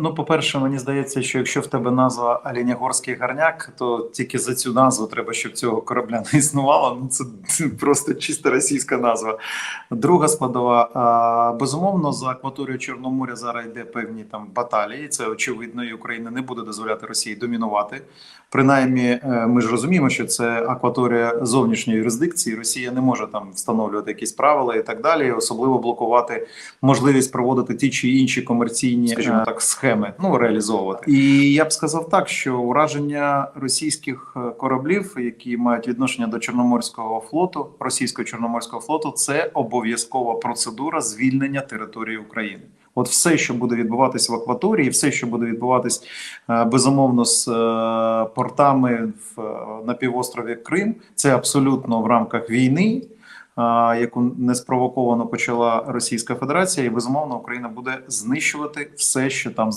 Ну, по-перше, мені здається, що якщо в тебе назва Оленягорський гарняк, то тільки за цю назву треба, щоб цього корабля не існувало. Ну це просто чисто російська назва. Друга складова, безумовно, за акваторію Чорноморя зараз йде певні там баталії. Це очевидно, і Україна не буде дозволяти Росії домінувати. Принаймні, е, ми ж розуміємо, що це акваторія зовнішньої юрисдикції. Росія не може там встановлювати якісь правила і так далі, особливо блокувати можливість проводити ті чи інші комерційні, скажімо так, схеми, ну реалізовувати. І я б сказав так, що ураження російських е, кораблів, які мають відношення до Чорноморського флоту, російського чорноморського флоту, це обов'язкова процедура звільнення території України. От все, що буде відбуватись в акваторії, все, що буде відбуватись е, безумовно з е, портами в на півострові Крим, це абсолютно в рамках війни, яку неспровоковано почала Російська Федерація, і безумовно Україна буде знищувати все, що там знаходиться.